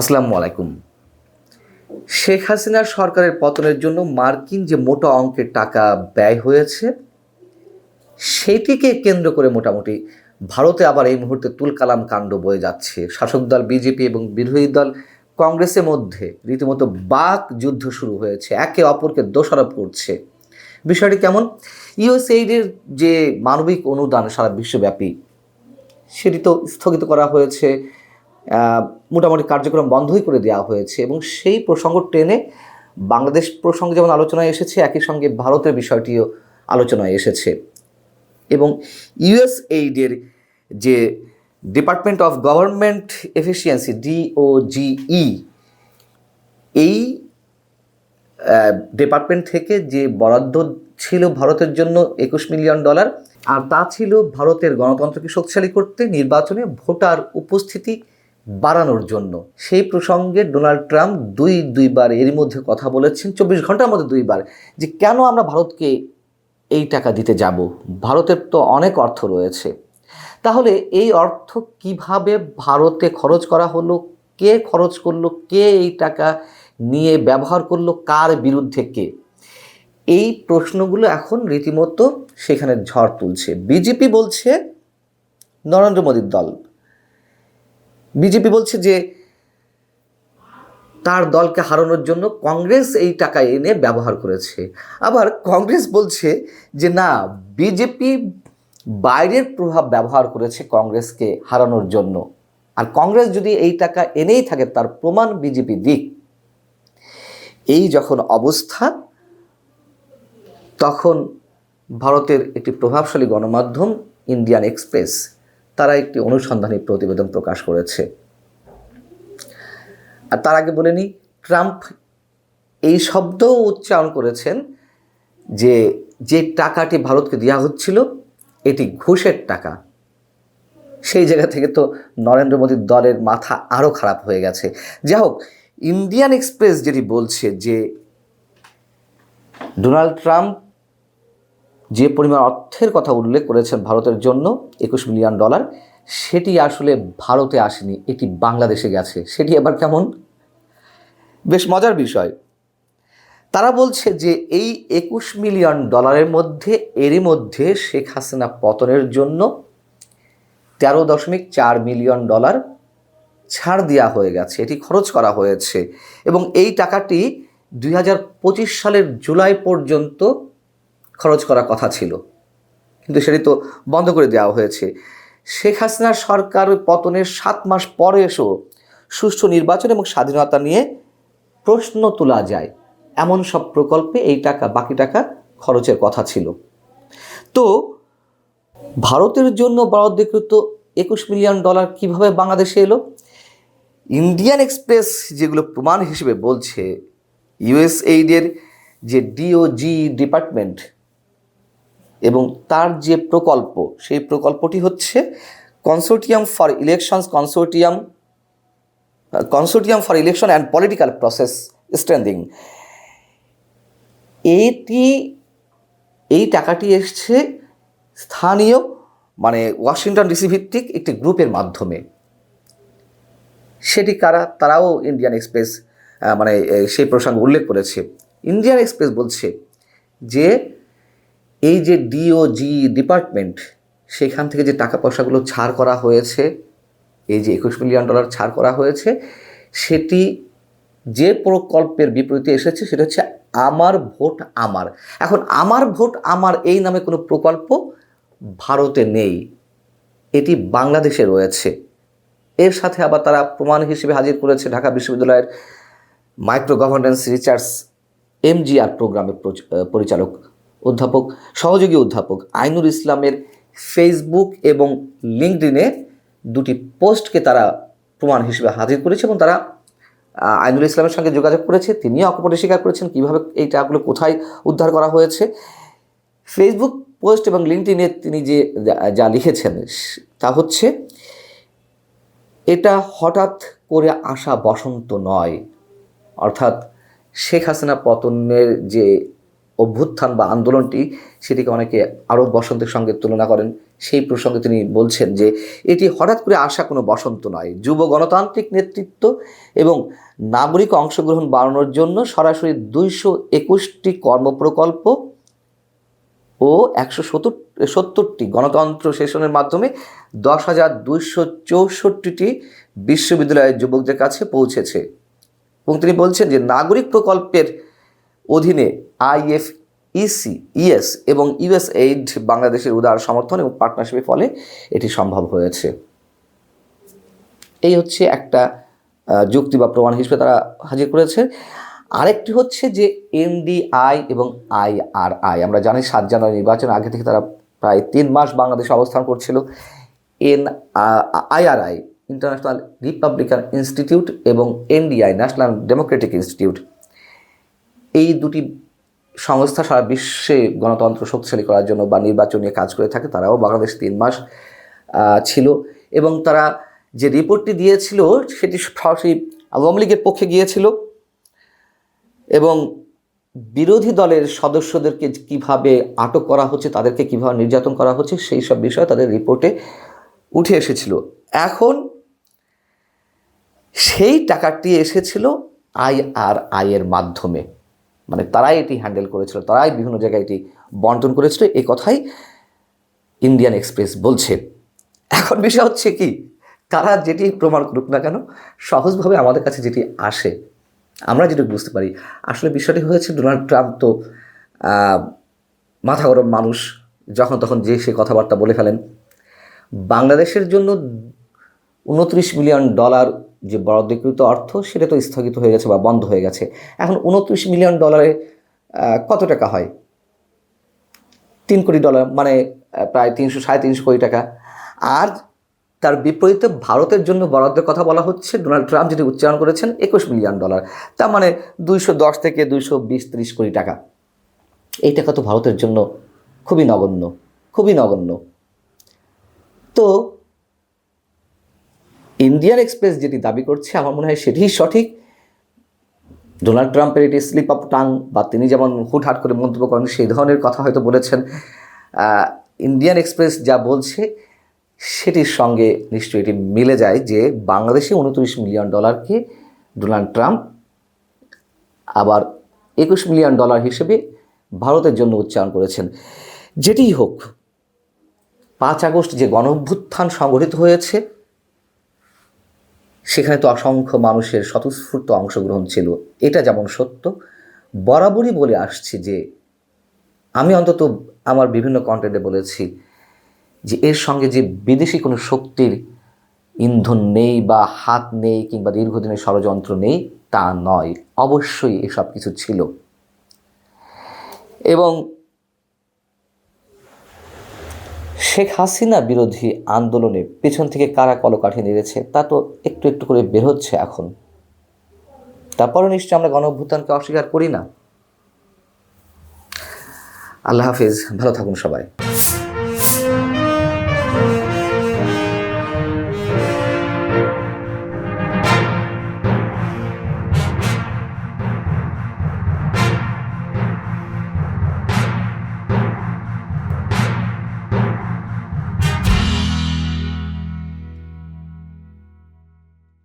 আসসালামু আলাইকুম। শেখ হাসিনার সরকারের পতনের জন্য মার্কিন যে মোটা অঙ্কের টাকা ব্যয় হয়েছে, সেটিকে কেন্দ্র করে মোটামুটি ভারতে আবার এই মুহূর্তে তুলকালাম কাণ্ড বয়ে যাচ্ছে। শাসক দল বিজেপি এবং বিরোধী দল কংগ্রেসের মধ্যে রীতিমতো বাক যুদ্ধ শুরু হয়েছে। একে অপরকে দোষারোপ করছে। বিষয়টি কেমন? ইউএসএইডের যে মানবিক অনুদান সারা বিশ্বব্যাপী, সেটি তো স্থগিত করা হয়েছে। মোটামুটি কার্যক্রম বন্ধই করে দেওয়া হয়েছে এবং সেই প্রসঙ্গ টেনে বাংলাদেশ প্রসঙ্গে যেমন আলোচনায় এসেছে, একই সঙ্গে ভারতের বিষয়টিও আলোচনায় এসেছে। এবং ইউএস এইডের যে department of government efficiency, DOGE, এই ডিপার্টমেন্ট থেকে যে বরাদ্দ ছিল ভারতের জন্য একুশ মিলিয়ন ডলার, আর তা ছিল ভারতের গণতন্ত্রকে শক্তিশালী করতে নির্বাচনে ভোটার উপস্থিতি বাড়ানোর জন্য। সেই প্রসঙ্গে ডোনাল্ড ট্রাম্প দুই, দুইবার এরই মধ্যে কথা বলেছেন, চব্বিশ ঘণ্টার মধ্যে দুইবার, যে কেন আমরা ভারতকে এই টাকা দিতে যাব? ভারতের তো অনেক অর্থ রয়েছে। তাহলে এই অর্থ কীভাবে ভারতে খরচ করা হলো? কে খরচ করল? কে এই টাকা নিয়ে ব্যবহার করল? কার বিরুদ্ধে কে? এই প্রশ্নগুলো এখন রীতিমতো সেখানে ঝড় তুলছে। বিজেপি বলছে, নরেন্দ্র মোদীর দল বিজেপি বলছে যে তার দলকে হারানোর জন্য কংগ্রেস এই টাকা এনে ব্যবহার করেছে। আবার কংগ্রেস বলছে যে না, বিজেপি বাইরের প্রভাব ব্যবহার করেছে কংগ্রেসকে হারানোর জন্য। আর কংগ্রেস যদি এই টাকা এনেই থাকে, তার প্রমাণ বিজেপি দিক। এই যখন অবস্থা, তখন ভারতের একটি প্রভাবশালী গণমাধ্যম, ইন্ডিয়ান এক্সপ্রেস তারা একটি অনুসন্ধানী প্রতিবেদন প্রকাশ করেছে। আর তার আগে বলে নিই, ট্রাম্প এই শব্দও উচ্চারণ করেছেন যে যে টাকাটি ভারতকে দেওয়া হচ্ছিল, এটি ঘুষের টাকা। সেই জায়গা থেকে তো নরেন্দ্র মোদীর দলের মাথা আরও খারাপ হয়ে গেছে। যাই হোক, ইন্ডিয়ান এক্সপ্রেস যেটি বলছে যে, ডোনাল্ড ট্রাম্প যে পরিমাণ অর্থের কথা উল্লেখ করেছেন ভারতের জন্য একুশ মিলিয়ন ডলার, সেটি আসলে ভারতে আসেনি, এটি বাংলাদেশে গেছে। সেটি আবার কেমন? বেশ মজার বিষয়। তারা বলছে যে এই একুশ মিলিয়ন ডলারের মধ্যে, এরই মধ্যে শেখ হাসিনা পতনের জন্য তেরো দশমিক চার মিলিয়ন ডলার ছাড় দেওয়া হয়ে গেছে, এটি খরচ করা হয়েছে। এবং এই টাকাটি দুই হাজার পঁচিশ সালের জুলাই পর্যন্ত খরচ করার কথা ছিল। কিন্তু সেটি তো বন্ধ করে দেওয়া হয়েছে। শেখ হাসিনার সরকার পতনের সাত মাস পরে এসেও সুষ্ঠু নির্বাচন এবং স্বাধীনতা নিয়ে প্রশ্ন তোলা যায়। এমন সব প্রকল্পে এই টাকা, বাকি টাকা খরচের কথা ছিল। তো ভারতের জন্য বরাদ্দকৃত একুশ মিলিয়ন ডলার কীভাবে বাংলাদেশে এলো? ইন্ডিয়ান এক্সপ্রেস যেগুলো প্রমাণ হিসেবে বলছে ইউএস এইডের যে ডিওজি ডিপার্টমেন্ট এবং তার যে প্রকল্প, সেই প্রকল্পটি হচ্ছে Consortium for Elections Consortium Consortium for Election and Political Process Strengthening এটি, এই টাকাটি এসছে স্থানীয় মানে ওয়াশিংটন ডিসি ভিত্তিক একটি গ্রুপের মাধ্যমে। সেটি কারা, তারাও ইন্ডিয়ান এক্সপ্রেস মানে সেই প্রসঙ্গ উল্লেখ করেছে। ইন্ডিয়ান এক্সপ্রেস বলছে যে এই যে ডিওজি ডিপার্টমেন্ট সেখান থেকে যে টাকা পয়সাগুলো ছাড় করা হয়েছে, এই যে একুশ মিলিয়ন ডলার ছাড় করা হয়েছে, সেটি যে প্রকল্পের বিপরীতে এসেছে সেটা হচ্ছে আমার ভোট আমার। এখন আমার ভোট আমার এই নামে কোনো প্রকল্প ভারতে নেই, এটি বাংলাদেশে রয়েছে। এর সাথে আবার তারা প্রমাণ হিসেবে হাজির করেছে ঢাকা বিশ্ববিদ্যালয়ের মাইক্রো গভর্নেন্স রিসার্চ এমজিআর প্রোগ্রামের পরিচালক। অধ্যাপক, সহযোগী অধ্যাপক আইনুর ইসলামের ফেসবুক এবং লিঙ্কডিনে দুটি পোস্টকে তারা প্রমাণ হিসেবে হাজির করেছে এবং তারা আইনুল ইসলামের সঙ্গে যোগাযোগ করেছে। তিনিও অকপটে স্বীকার করেছেন কীভাবে এই টাকাগুলো কোথায় উদ্ধার করা হয়েছে। ফেসবুক পোস্ট এবং লিঙ্কডিনে তিনি যা- যা লিখেছেন তা হচ্ছে, এটা হঠাৎ করে আসা বসন্ত নয়। অর্থাৎ শেখ হাসিনা পতনের যে অভ্যুত্থান বা আন্দোলনটি সেটিকে অনেকে আরব বসন্তের সঙ্গে তুলনা করেন। সেই প্রসঙ্গে তিনি বলছেন যে, এটি হঠাৎ করে আসা কোনো বসন্ত নয়। যুব গণতান্ত্রিক নেতৃত্ব এবং নাগরিক অংশগ্রহণ বাড়ানোর জন্য সরাসরি দুইশো একুশটি কর্মপ্রকল্প ও একশো সত্তর, সত্তরটি গণতন্ত্র সেশনের মাধ্যমে দশ হাজার দুইশো চৌষট্টিটি বিশ্ববিদ্যালয়ের যুবকদের কাছে পৌঁছেছে। এবং তিনি বলছেন যে, নাগরিক প্রকল্পের অধীনে আইএফ ইসি ইএস এবং ইউএস এইড বাংলাদেশের উদার সমর্থন এবং পার্টনারশিপের ফলে এটি সম্ভব হয়েছে। এই হচ্ছে একটা যুক্তি বা প্রমাণ হিসেবে তারা হাজির করেছে। আরেকটি হচ্ছে যে এনডিআই এবং আইআরআই, আমরা জানি সাত জানুয়ারি নির্বাচন, আগে থেকে তারা প্রায় তিন মাস বাংলাদেশে অবস্থান করছিল। N IRI, International Republican Institute এবং এনডিআই, ন্যাশনাল ডেমোক্রেটিক ইনস্টিটিউট। এই দুটি সংস্থা সারা বিশ্বে গণতন্ত্র শক্তিশালী করার জন্য বা নির্বাচন নিয়ে কাজ করে থাকে, তারাও বাংলাদেশ তিন মাস ছিল। এবং তারা যে রিপোর্টটি দিয়েছিল, সেটি সরাসরি আওয়ামী লীগের পক্ষে গিয়েছিল। এবং বিরোধী দলের সদস্যদেরকে কীভাবে আটক করা হচ্ছে, তাদেরকে কীভাবে নির্যাতন করা হচ্ছে, সেই সব বিষয় তাদের রিপোর্টে উঠে এসেছিল। এখন সেই টাকাটি এসেছিল আই আর আই এর মাধ্যমে। মানে তারাই এটি হ্যান্ডেল করেছিল, তারাই বিভিন্ন জায়গায় এটি বন্টন করেছিল, এই কথাই ইন্ডিয়ান এক্সপ্রেস বলছে। এখন বিষয় হচ্ছে কি তারা যেটি প্রমাণ করুক না কেন, সহজভাবে আমাদের কাছে যেটি আসে, আমরা যেটি বুঝতে পারি, আসলে বিষয়টি হয়েছে ডোনাল্ড ট্রাম্প তো মাথা গরম মানুষ, যখন তখন যে সে কথাবার্তা বলে ফেলেন, বাংলাদেশের জন্য উনত্রিশ মিলিয়ন ডলার যে বরাদ্দকৃত অর্থ সেটা তো স্থগিত হয়ে গেছে বা বন্ধ হয়ে গেছে। এখন উনত্রিশ মিলিয়ন ডলারে কত টাকা হয়? তিন কোটি ডলার মানে প্রায় তিনশো, সাড়ে তিনশো কোটি টাকা। আর তার বিপরীতে ভারতের জন্য বরাদ্দের কথা বলা হচ্ছে, ডোনাল্ড ট্রাম্প যেটি উচ্চারণ করেছেন, একুশ মিলিয়ন ডলার। তার মানে দুইশো দশ থেকে দুইশো বিশ, ত্রিশ কোটি টাকা। এই টাকা তো ভারতের জন্য খুবই নগণ্য খুবই নগণ্য। তো ইন্ডিয়ান এক্সপ্রেস যেটি দাবি করছে, আমার মনে হয় সেটিই সঠিক। ডোনাল্ড ট্রাম্পের এটি স্লিপ অফ টাং বা তিনি যেমন হুটহাট করে মন্তব্য করেন, সেই ধরনের কথা হয়তো বলেছেন। ইন্ডিয়ান এক্সপ্রেস যা বলছে, সেটির সঙ্গে নিশ্চয়ই এটি মিলে যায় যে বাংলাদেশে উনত্রিশ মিলিয়ন ডলারকে ডোনাল্ড ট্রাম্প আবার একুশ মিলিয়ন ডলার হিসেবে ভারতের জন্য উচ্চারণ করেছেন। যেটিই হোক, পাঁচ আগস্ট যে গণ অভ্যুত্থান সংগঠিত হয়েছে সেখানে তো অসংখ্য মানুষের স্বতঃস্ফূর্ত অংশগ্রহণ ছিল। এটা যেমন সত্য, বরাবরই বলে আসছি যে আমি অন্তত আমার বিভিন্ন কন্টেন্টে বলেছি যে এর সঙ্গে যে বিদেশি কোনো শক্তির ইন্ধন নেই বা হাত নেই কিংবা দীর্ঘদিনের ষড়যন্ত্র নেই, তা নয়। অবশ্যই এসব কিছু ছিল। এবং শেখ হাসিনা বিরোধী আন্দোলনে পেছন থেকে কারা কলকাঠি নেড়েছে, তা তো একটু একটু করে বের হচ্ছে এখন। তারপরে নিশ্চয় আমরা গণ অভ্যুত্থানকে অস্বীকার করি না। আল্লাহ হাফিজ, ভালো থাকুন সবাই।